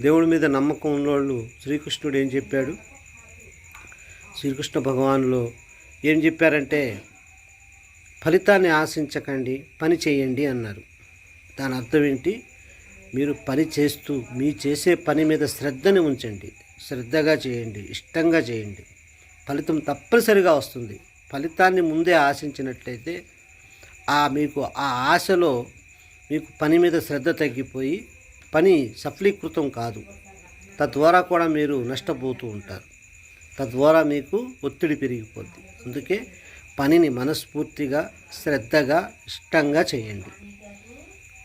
దేవుడి మీద నమ్మకం ఉన్నవాళ్ళు శ్రీకృష్ణుడు ఏం చెప్పాడు? శ్రీకృష్ణ భగవానులో ఏం చెప్పారంటే ఫలితాన్ని ఆశించకండి పని చేయండి అన్నారు. దాని అర్థం ఏంటి? మీరు పని చేస్తూ మీ చేసే పని మీద శ్రద్ధని ఉంచండి. శ్రద్ధగా చేయండి ఇష్టంగా చేయండి. ఫలితం తప్పనిసరిగా వస్తుంది. ఫలితాన్ని ముందే ఆశించినట్లయితే ఆ మీకు ఆ ఆశలో మీకు పని మీద శ్రద్ధ తగ్గిపోయి పని సఫలీకృతం కాదు. తద్వారా కూడా మీరు నష్టపోతూ ఉంటారు. తద్వారా మీకు ఒత్తిడి పెరిగిపోద్ది. అందుకే పనిని మనస్ఫూర్తిగా శ్రద్ధగా ఇష్టంగా చేయండి.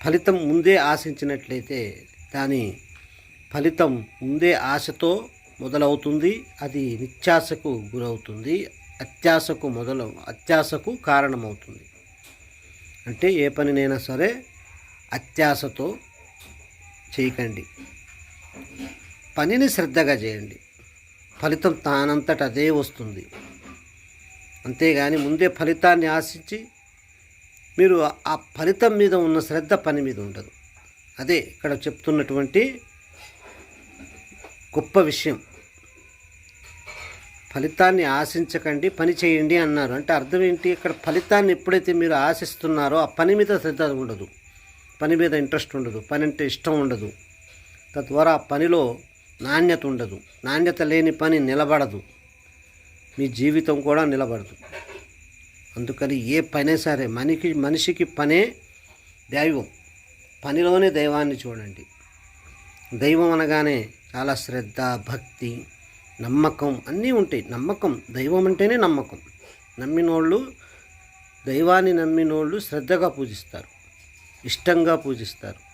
ఫలితం ముందే ఆశించినట్లయితే దాని ఫలితం ముందే ఆశతో మొదలవుతుంది. అది నిత్యాశకు గురవుతుంది. అత్యాశకు మొదలు అత్యాశకు కారణమవుతుంది. అంటే ఏ పనినైనా సరే అత్యాశతో చేయకండి. పనిని శ్రద్ధగా చేయండి. ఫలితం తానంతట అదే వస్తుంది. అంతేగాని ముందే ఫలితాన్ని ఆశించి మీరు ఆ ఫలితం మీద ఉన్న శ్రద్ధ పని మీద ఉండదు. అదే ఇక్కడ చెప్తున్నటువంటి గొప్ప విషయం. ఫలితాన్ని ఆశించకండి పని చేయండి అన్నారు. అంటే అర్థం ఏంటి? ఇక్కడ ఫలితాన్ని ఎప్పుడైతే మీరు ఆశిస్తున్నారో ఆ పని మీద శ్రద్ధ ఉండదు. పని మీద ఇంట్రెస్ట్ ఉండదు పని అంటే ఇష్టం ఉండదు. తద్వారా పనిలో నాణ్యత ఉండదు. నాణ్యత లేని పని నిలబడదు. మీ జీవితం కూడా నిలబడదు. అందుకని ఏ పనే సరే మనికి మనిషికి పనే దైవం. పనిలోనే దైవాన్ని చూడండి. దైవం అనగానే చాలా శ్రద్ధ భక్తి నమ్మకం అన్నీ ఉంటాయి. నమ్మకం దైవం అంటేనే నమ్మకం. నమ్మినోళ్ళు దైవాన్ని నమ్మినోళ్ళు శ్రద్ధగా పూజిస్తారు. ఇష్టంగా పూజిస్తారు.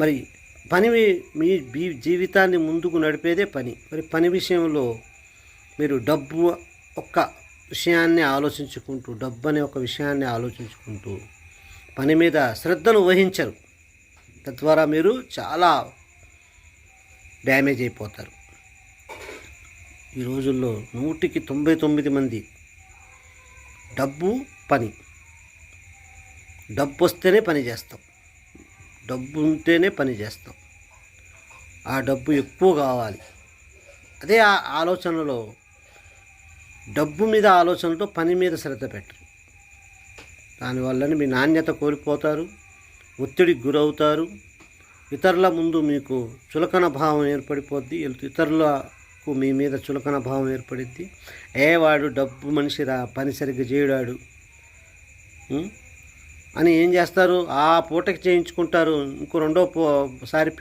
మరి పని మీ- మీ జీవితాన్ని ముందుకు నడిపేదే పని. మరి పని విషయంలో మీరు డబ్బు ఒక్క విషయాన్ని ఆలోచించుకుంటూ డబ్బు అనే ఒక విషయాన్ని ఆలోచించుకుంటూ పని మీద శ్రద్ధను వహించరు. తద్వారా మీరు చాలా డ్యామేజ్ అయిపోతారు. ఈ రోజుల్లో నూటికి తొంభై తొమ్మిది మంది డబ్బు పని. డబ్బు వస్తేనే పని చేస్తాం. డబ్బు ఉంటేనే పని చేస్తాం. ఆ డబ్బు ఎక్కువ కావాలి. అదే ఆ ఆలోచనలో డబ్బు మీద ఆలోచనతో పని మీద శ్రద్ధ పెట్టరు. దానివల్లనే మీ నాణ్యత కోల్పోతారు ఒత్తిడికి గురవుతారు. ఇతరుల ముందు మీకు చులకన భావం ఏర్పడిపోద్ది. ఇతరులకు మీ మీద చులకన భావం ఏర్పడిద్ది. ఏ వాడు డబ్బు మనిషిరా పని సరిగ్గా చేయడాడు? అని ఏం చేస్తారు? ఆ పూటకి చేయించుకుంటారు. ఇంకో రెండో సారి పిల్ల